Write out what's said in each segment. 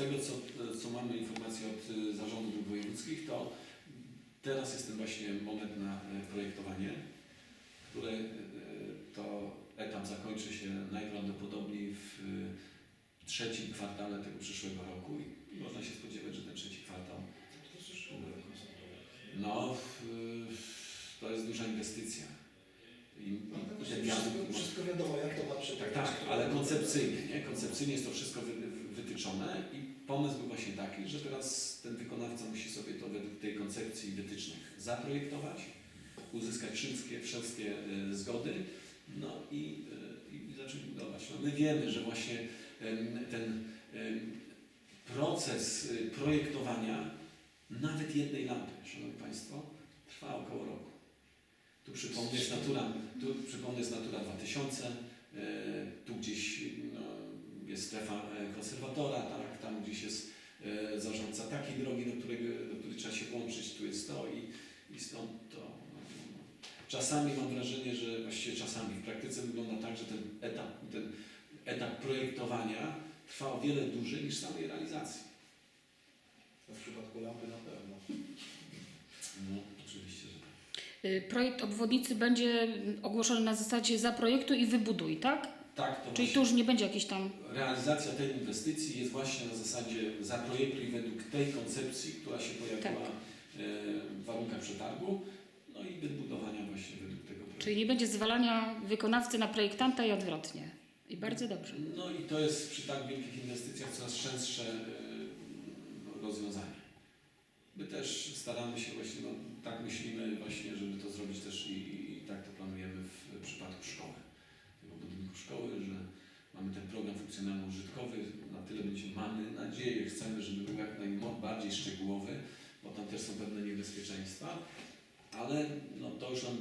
tego, co, co mamy informacje od y, zarządów dróg wojewódzkich, to teraz jest ten właśnie moment na y, projektowanie, które y, to etap zakończy się najprawdopodobniej w y, trzecim kwartale tego przyszłego roku i można się spodziewać, że ten trzeci kwartał no, to jest duża inwestycja. I, No, i ten wszystko, wszystko wiadomo, jak to ma przebiegać. tak, tak, ale koncepcyjnie, nie? Koncepcyjnie jest to wszystko wy, wy- wytyczone i pomysł był właśnie taki, że teraz ten wykonawca musi sobie to według tej koncepcji wytycznych zaprojektować, uzyskać wszystkie, wszystkie y, zgody, no i, y, i zacząć budować. No, my wiemy, że właśnie ten proces y, projektowania nawet jednej lampy, Szanowni Państwo, trwa około roku. Tu przypomnę jest Natura, tu przypomnę jest Natura 2000, e, tu gdzieś no, jest strefa e, konserwatora, tak, tam gdzieś jest zarządca takiej drogi, do, którego, do której trzeba się włączyć, tu jest to i, i stąd to. Czasami mam wrażenie, że właściwie czasami w praktyce wygląda tak, że ten etap, ten etap projektowania trwa o wiele dłużej niż samej realizacji. W przypadku lampy na pewno. No, oczywiście, że tak. Y, Projekt obwodnicy będzie ogłoszony na zasadzie zaprojektuj i wybuduj, tak? Tak, to Czyli właśnie- tu już nie będzie jakiś tam... Realizacja tej inwestycji jest właśnie na zasadzie zaprojektuj według tej koncepcji, która się pojawiła Tak. e, w warunkach przetargu, no i wybudowania właśnie według tego projektu. Czyli nie będzie zwalania wykonawcy na projektanta i odwrotnie. I bardzo dobrze. No i to jest przy tak wielkich inwestycjach coraz częstsze e, rozwiązanie. My też staramy się właśnie, no, tak myślimy właśnie, żeby to zrobić też i, i, i tak to planujemy w przypadku szkoły. Tego budynku szkoły, że mamy ten program funkcjonalno-użytkowy, na tyle będziemy, nadzieję, chcemy, żeby był jak najbardziej szczegółowy, bo tam też są pewne niebezpieczeństwa, ale no, to już nam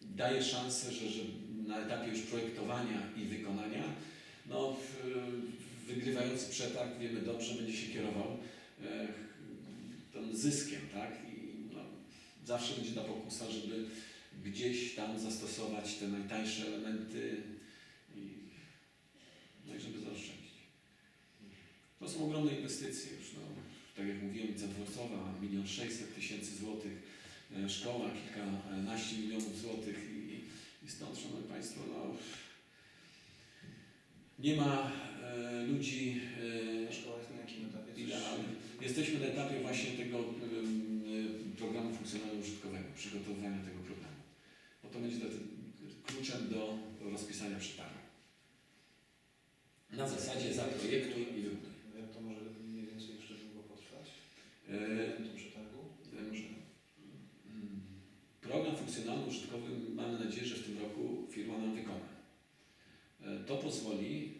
daje szansę, że, że na etapie już projektowania i wykonania, no, wygrywający przetarg, wiemy dobrze, będzie się kierował e, tym zyskiem, tak? I no, zawsze będzie ta pokusa, żeby gdzieś tam zastosować te najtańsze elementy i, no i żeby zaoszczędzić. To są ogromne inwestycje już, no, tak jak mówiłem, Dworcowa, milion sześćset tysięcy złotych, e, szkoła kilkanaście milionów złotych i, i stąd, Szanowni Państwo, no, nie ma e, ludzi e, szkoła jest na jakim etapie? Jesteśmy na etapie właśnie tego e, programu funkcjonalno-użytkowego, przygotowywania tego programu. Bo to będzie kluczem do rozpisania przetargu. Na zasadzie zaprojektuj i wybuduj. Jak to może mniej więcej jeszcze długo potrwać? E, Momentum przetargu? em, mm, Program funkcjonalno-użytkowy mamy nadzieję, że w tym roku firma nam wykona. E, To pozwoli,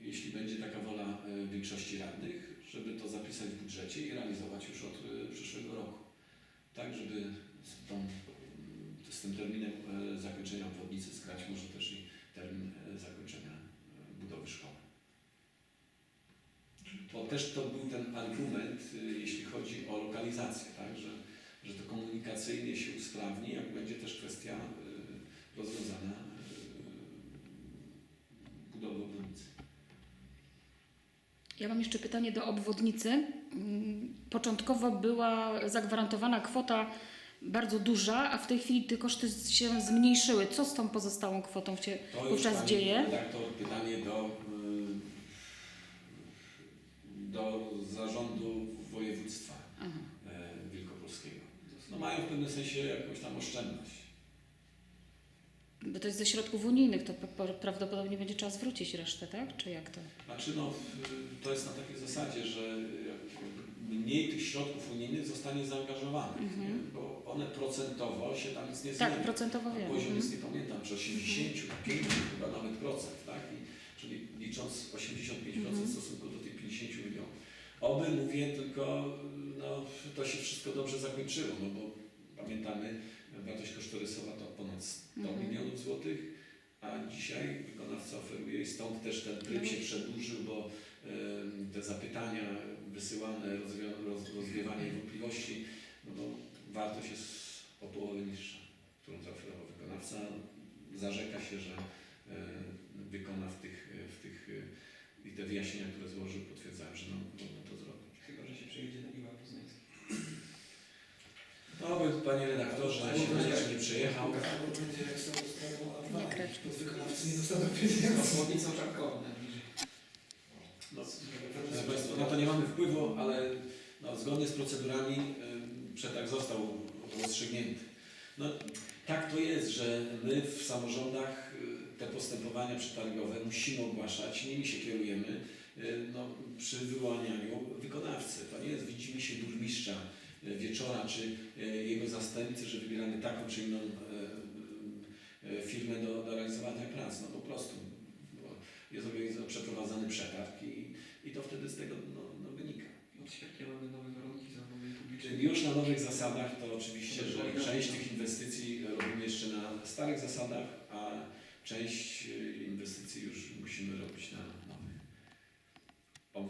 jeśli będzie taka wola e, większości radnych, żeby to zapisać w budżecie i realizować już od e, przyszłego roku. Tak, żeby z, tą, z tym terminem e, zakończenia obwodnicy skrać może też i termin zakończenia budowy szkoły. Bo też to był ten argument, jeśli chodzi o lokalizację, tak? że, że to komunikacyjnie się usprawni, jak będzie też kwestia y, rozwiązana y, budowy obwodnicy. Ja mam jeszcze pytanie do obwodnicy. Mm, Początkowo była zagwarantowana kwota bardzo duża, a w tej chwili te koszty się zmniejszyły. Co z tą pozostałą kwotą się To wówczas pani dzieje? redaktor pytanie do, y, do zarządu województwa Aha. e, wielkopolskiego. No mają w pewnym sensie jakąś tam oszczędność. To jest ze środków unijnych, to pra- prawdopodobnie będzie trzeba zwrócić resztę, tak? Czy jak to? Znaczy no, to jest na takiej zasadzie, że mniej tych środków unijnych zostanie zaangażowanych, Mhm. bo one procentowo się tam nic nie Tak, zmieni. procentowo A wiem. Poziom Mhm. jest, nie pamiętam, czy 85 chyba nawet procent, tak? I, czyli licząc 85% Mhm. w stosunku do tych 50 milionów. Oby mówię tylko, no to się wszystko dobrze zakończyło, no bo pamiętamy, wartość kosztorysowa to ponad 100 Mhm. milionów złotych, a dzisiaj wykonawca oferuje i stąd też ten tryb się przedłużył, bo te zapytania wysyłane, rozwiewanie wątpliwości, no bo wartość jest o połowę niższa, którą zaoferował wykonawca. Zarzeka się, że wykona w tych, w tych i te wyjaśnienia, które złożył, potwierdzają, że no, można to zrobić. Chyba, że się przejedzie na Iła Poznańska. No, panie redaktorze, się będzie nie przyjechał. Albo będzie jak z tą sprawą A2. Nie kręć. Podwykonawcy nie dostaną pieniędzy. Czarnkowa najbliżej. No, Proszę Państwa, na to nie mamy wpływu, ale no, zgodnie z procedurami y, przetarg został rozstrzygnięty. No, tak to jest, że my w samorządach y, te postępowania przetargowe musimy ogłaszać, nimi się kierujemy y, no, przy wyłanianiu wykonawcy. To nie jest widzimy się burmistrza wieczora czy y, jego zastępcy, że wybieramy taką czy inną y, firmę do, do realizowania prac. No po prostu bo jest przeprowadzany przetarg i, i to wtedy z tego no, no, wynika. Od świadka mamy nowe warunki zamówień publicznych. Już na nowych zasadach to oczywiście, że część tych inwestycji robimy jeszcze na starych zasadach, a część inwestycji już musimy robić na